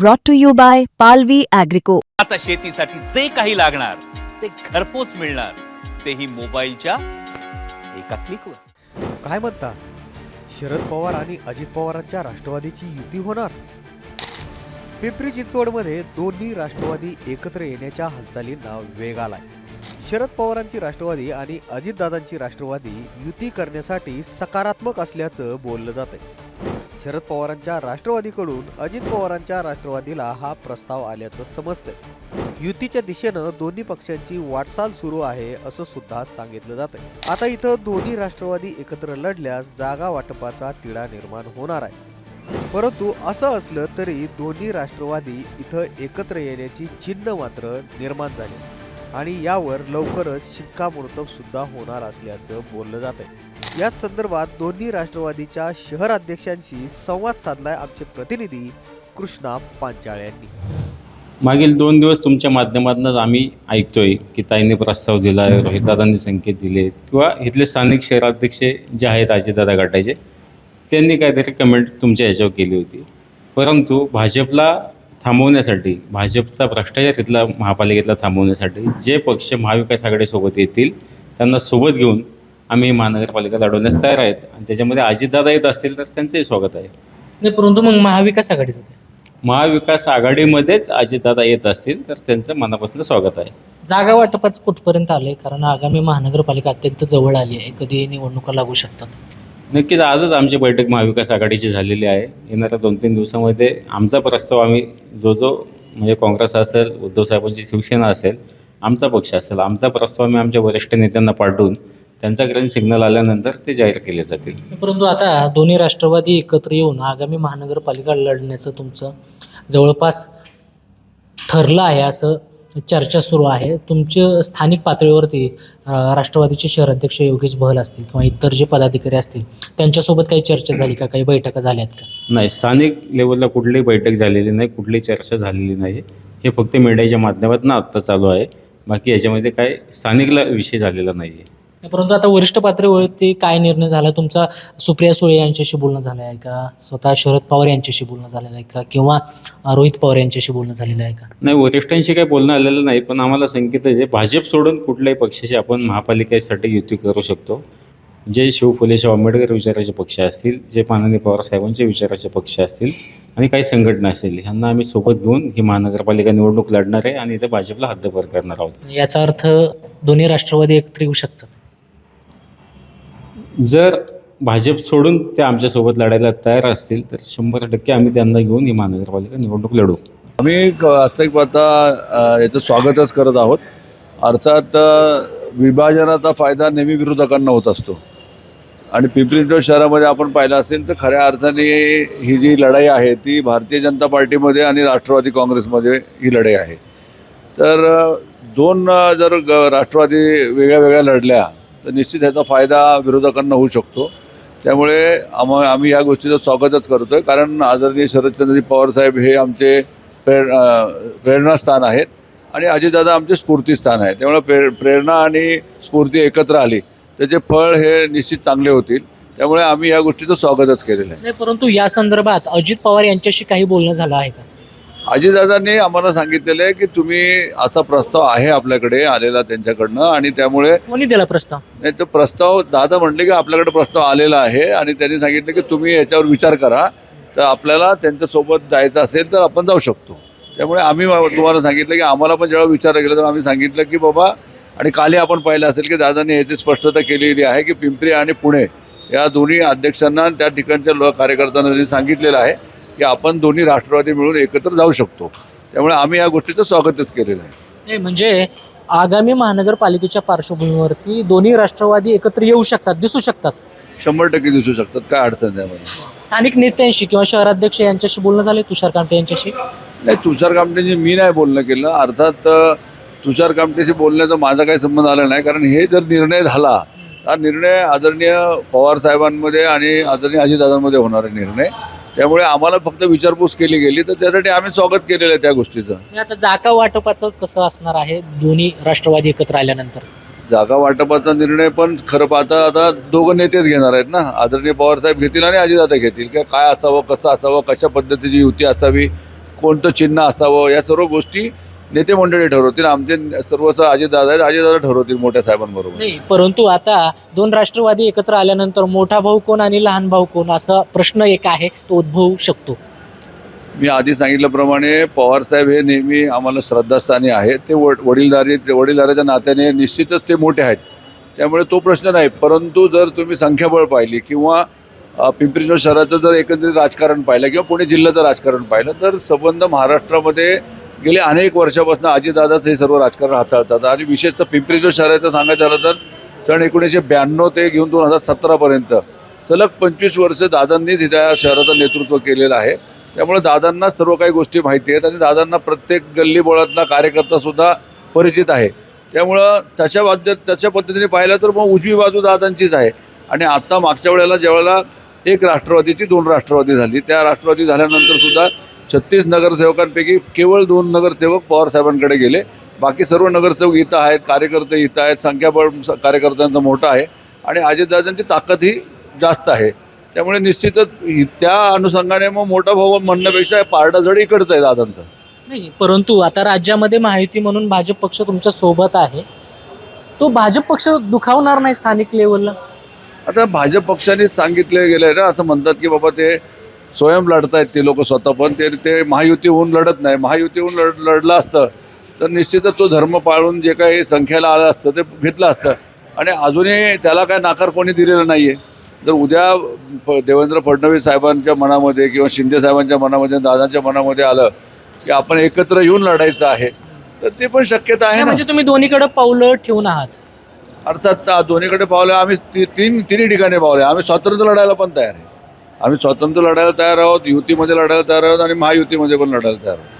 brought to you by Palvi Agrico. आता शेतीसाठी जे काही लागणार ते घरपोच मिळणार. तेही मोबाईलच्या एका क्लिकवर काय म्हणता? शरद पवार आणि अजित पवारांच्या राष्ट्रवादीची युती होणार? पिंपरी चिंचवडमध्ये दोन्ही राष्ट्रवादी एकत्र येण्याच्या हालचालींना वेग आलाय. शरद पवारांची राष्ट्रवादी आणि अजितदादांची राष्ट्रवादी युती करण्यासाठी सकारात्मक असल्याचं बोललं जातंय. शरद पवारांच्या राष्ट्रवादीकडून अजित पवारांच्या राष्ट्रवादीला हा प्रस्ताव आल्याचं समजतंय. युतीच्या दिशेनं दोन्ही पक्षांची वाटचाल सुरू आहे असं सुद्धा सांगितलं जातंय. आता इथं दोन्ही राष्ट्रवादी एकत्र लढल्यास जागा वाटपाचा तिढा निर्माण होणार आहे. परंतु असं असलं तरी दोन्ही राष्ट्रवादी इथं एकत्र येण्याची चिन्ह मात्र निर्माण झाली. आणि यावर लवकरच शिक्कामोर्तब सुद्धा होणार असल्याचं बोललं जात आहे याच संदर्भात दोन्ही राष्ट्रवादीच्या शहर अध्यक्षांशी संवाद साधलाय आमचे प्रतिनिधी कृष्णा पांचाळ यांनी. मागील दोन दिवस तुमच्या माध्यमातूनच आम्ही ऐकतोय की ताईंनी प्रस्ताव दिला आहे रोहितदादांनी संकेत दिले किंवा इथले स्थानिक शहराध्यक्ष जे आहेत अजितदादा गटाचे त्यांनी काहीतरी कमेंट तुमच्या ह्याच्यावर केली होती. परंतु भाजपला थांबवण्यासाठी भाजपचा भ्रष्टाचार इथला महापालिकेतला थांबवण्यासाठी जे पक्ष महाविकास आघाडीसोबत येतील त्यांना सोबत घेऊन आम्ही महानगरपालिका लढवण्यास तयार आहेत. आणि त्याच्यामध्ये अजितदादा येत असतील तर त्यांचंही स्वागत आहे. नाही परंतु मग महाविकास आघाडीचं काय? महाविकास आघाडीमध्येच अजितदादा येत असतील तर त्यांचं मनापासून स्वागत आहे. जागा वाटपाच कुठपर्यंत आलंय? कारण आगामी महानगरपालिका अत्यंत जवळ आली आहे. कधी निवडणुका लागू शकतात. नक्कीच आजच आमची बैठक महाविकास आघाडीची झालेली आहे. येणाऱ्या दोन तीन दिवसामध्ये आमचा प्रस्ताव आम्ही जो जो म्हणजे काँग्रेस असेल उद्धव साहेबांची शिवसेना असेल आमचा पक्ष असेल आमचा प्रस्ताव आम्ही आमच्या वरिष्ठ नेत्यांना पाठवून त्यांचा ग्रीन सिग्नल आल्यानंतर ते जाहीर केले जातील. परंतु आता दोन्ही राष्ट्रवादी एकत्र येऊन आगामी महानगरपालिका लढण्याचं तुमचं जवळपास ठरलं आहे असं चर्चा सुरू आहे. तुमच्या स्थानिक पातळीवरती राष्ट्रवादीचे शहराध्यक्ष योगेश बहल असतील किंवा इतर जे पदाधिकारी असतील त्यांच्यासोबत काही चर्चा झाली का? काही बैठका झाल्यात का? नाही स्थानिक लेवलला कुठलीही बैठक झालेली नाही कुठलीही चर्चा झालेली नाही. हे फक्त मीडियाच्या माध्यमातून आत्ता चालू आहे. बाकी याच्यामध्ये काय स्थानिकला विषय झालेला नाही आहे परंतु आता वरिष्ठ पातळीवरती काय निर्णय झाला? तुमचा सुप्रिया सुळे यांच्याशी बोलणं झालं आहे का? स्वतः शरद पवार यांच्याशी बोलणं झालेलं आहे का? किंवा रोहित पवार यांच्याशी बोलणं झालेलं आहे का? नाही वरिष्ठांशी काही बोलणं आलेलं नाही पण आम्हाला संकेत आहे जे भाजप सोडून कुठल्याही पक्षाशी आपण महापालिकेसाठी युती करू शकतो. जे शिव फुले शाहू आंबेडकर विचाराचे पक्ष असतील जे माननीय पवारसाहेबांचे विचाराचे पक्ष असतील आणि काही संघटना असतील ह्यांना आम्ही सोबत घेऊन ही महानगरपालिका निवडणूक लढणार आहे आणि इथे भाजपला हद्दपार करणार आहोत. याचा अर्थ दोन्ही राष्ट्रवादी एकत्र येऊ शकतात. जर भाजप सोडून ते आमच्यासोबत लढायला तयार असतील तर शंभर टक्के आम्ही त्यांना घेऊन ही महानगरपालिका निवडणूक लढू. आम्ही क- वास्तविक पाहता याचं स्वागतच करत आहोत. अर्थात विभाजनाचा फायदा नेहमी विरोधकांना होत असतो. आणि पिंपरी चिंचवड शहरामध्ये आपण पाहिलं असेल तर खऱ्या अर्थाने ही जी लढाई आहे ती भारतीय जनता पार्टीमध्ये आणि राष्ट्रवादी काँग्रेसमध्ये ही लढाई आहे. तर दोन जर ग- राष्ट्रवादी वेगळ्या वेगळ्या लढल्या तर निश्चित ह्याचा फायदा विरोधकांना होऊ शकतो. त्यामुळे आम आम्ही या गोष्टीचं स्वागतच करतो आहे कारण आदरणीय शरदचंद्रजी पवारसाहेब हे आमचे प्रेर प्रेरणास्थान आहेत. आणि अजितदादा आमचे स्फूर्तीस्थान आहे त्यामुळे प्रेर प्रेरणा आणि स्फूर्ती एकत्र आली त्याचे फळ हे निश्चित चांगले होतील. त्यामुळे आम्ही या गोष्टीचं स्वागतच केलेलं आहे. परंतु या संदर्भात अजित पवार यांच्याशी काही बोलणं झालं आहे का? अजितदादांनी आम्हाला सांगितलेलं आहे की तुम्ही असा प्रस्ताव आहे आपल्याकडे आलेला त्यांच्याकडनं आणि त्यामुळे कोणी दिला प्रस्ताव? नाही तो प्रस्ताव दादा म्हटले की आपल्याकडे प्रस्ताव आलेला आहे आणि त्यांनी सांगितलं की तुम्ही याच्यावर विचार करा. तर आपल्याला त्यांच्यासोबत जायचं असेल तर आपण जाऊ शकतो. त्यामुळे आम्ही तुम्हाला सांगितलं की आम्हाला पण जेव्हा विचार केला तर आम्ही सांगितलं की बाबा आणि कालही आपण पाहिलं असेल की दादांनी याची स्पष्टता केलेली आहे की पिंपरी आणि पुणे या दोन्ही अध्यक्षांना त्या ठिकाणच्या कार्यकर्त्यांना त्यांनी सांगितलेलं आहे. की आपण दोन्ही राष्ट्रवादी मिळून एकत्र जाऊ शकतो. त्यामुळे आम्ही या गोष्टीचं स्वागतच केलेलं आहे. नाही म्हणजे आगामी महानगरपालिकेच्या पार्श्वभूमीवरती दोन्ही राष्ट्रवादी एकत्र येऊ शकतात दिसू शकतात. शंभर टक्के दिसू शकतात काय अडचण त्यामध्ये स्थानिक नेत्यांशी किंवा शहराध्यक्ष यांच्याशी बोलणं झालं तुषार कामटे यांच्याशी? नाही तुषार कामटेशी मी नाही बोलणं केलं. अर्थात तुषार कामटेशी बोलण्याचा माझा काही संबंध आला नाही. कारण हे जर निर्णय झाला हा निर्णय आदरणीय पवार साहेबांमध्ये आणि आदरणीय अजितदादांमध्ये होणारा निर्णय. त्यामुळे आम्हाला फक्त विचारपूस केली गेली तर त्यासाठी आम्ही स्वागत केलेलं आहे त्या गोष्टीचं. आता जागा वाटपाचं कसं असणार आहे दोन्ही राष्ट्रवादी एकत्र आल्यानंतर? जागा वाटपाचा निर्णय पण खरं पाहता आता दोघं नेतेच घेणार आहेत ना. आदरणीय पवारसाहेब घेतील आणि अजितदादा घेतील. किंवा काय असावं कसं असावं कशा पद्धतीची युती असावी कोणतं चिन्ह असावं या सर्व गोष्टी नेते मंडळी ठरवतील आमचे सर्वच अजितदादा आहेत अजितदादा ठरवतील मोठ्या साहेबांबरोबर. नाही परंतु आता दोन राष्ट्रवादी एकत्र आल्यानंतर मोठा भाऊ कोण आणि लहान भाऊ कोण असा प्रश्न एक आहे तो उद्भवू शकतो. मी आधी सांगितल्याप्रमाणे पवारसाहेब हे नेहमी आम्हाला श्रद्धास्थानी आहेत ते वड वडीलधारी ते वडीलधाऱ्याच्या नात्याने निश्चितच ते मोठे आहेत. त्यामुळे तो प्रश्न नाही परंतु जर तुम्ही संख्याबळ पाहिली किंवा पिंपरी चिंचवड शहराचं जर एकंदरीत राजकारण पाहिलं किंवा पुणे जिल्ह्याचं राजकारण पाहिलं तर संबंध महाराष्ट्रामध्ये गेले अनेक वर्षापासून अजितदादाच हे सर्व राजकारण हाताळतात. आणि विशेषतः पिंपरी चिंचवड शहराचं सांगायचं झालं तर सन एकोणीसशे ब्याण्णव ते घेऊन दोन हजार सतरापर्यंत सलग पंचवीस वर्ष दादांनीच इथं या शहराचं नेतृत्व केलेलं आहे. त्यामुळे दादांना सर्व काही गोष्टी माहिती आहेत आणि दादांना प्रत्येक गल्लीबोळातला कार्यकर्तासुद्धा परिचित आहे. त्यामुळं तशा बाबतीत तशा पद्धतीने पाहिलं तर मग उजवी बाजू दादांचीच आहे. आणि आत्ता मागच्या वेळेला ज्यावेळेला एक राष्ट्रवादीची दोन राष्ट्रवादी झाली. त्या राष्ट्रवादी झाल्यानंतर सुद्धा छत्तीस नगरसेवकांपैकी केवळ दोन नगरसेवक पवारसाहेबांकडे गेले. बाकी सर्व नगरसेवक इथं आहेत कार्यकर्ते इथं आहेत संख्याबळ कार्यकर्त्यांचं मोठं आहे आणि अजितदादांची ताकद ही जास्त आहे. त्यामुळे निश्चितच त्या अनुषंगाने मग मोठा भाऊ म्हणण्यापेक्षा पारडाजड इकडचं आहे दादांचं. नाही परंतु आता राज्यामध्ये माहिती म्हणून भाजप पक्ष तुमच्यासोबत आहे. तो भाजप पक्ष दुखावणार नाही स्थानिक लेवलला आता भाजप पक्षाने सांगितले गेले ना असं म्हणतात की बाबा ते स्वयं लढतायत ते लोक स्वतः. पण ते ते महायुती होऊन लढत नाही. महायुती होऊन लढ लढलं असतं तर निश्चितच तो धर्म पाळून जे काही संख्येला आलं असतं ते घेतलं असतं. आणि अजूनही त्याला काय नाकार कोणी दिलेला नाही आहे जर उद्या देवेंद्र फडणवीस साहेबांच्या मनामध्ये किंवा शिंदे साहेबांच्या मनामध्ये दादांच्या मनामध्ये आलं की आपण एकत्र येऊन लढायचं आहे तर ते पण शक्यता आहे म्हणजे तुम्ही दोन्हीकडे पावलं ठेवून आहात. अर्थात दोन्हीकडे पावले आम्ही ती तीन तिन्ही ठिकाणी पावले आम्ही स्वातंत्र्य लढायला पण तयार आहे. आम्ही स्वातंत्र्य लढायला तयार आहोत युतीमध्ये लढायला तयार आहोत आणि महायुतीमध्ये पण लढायला तयार आहोत.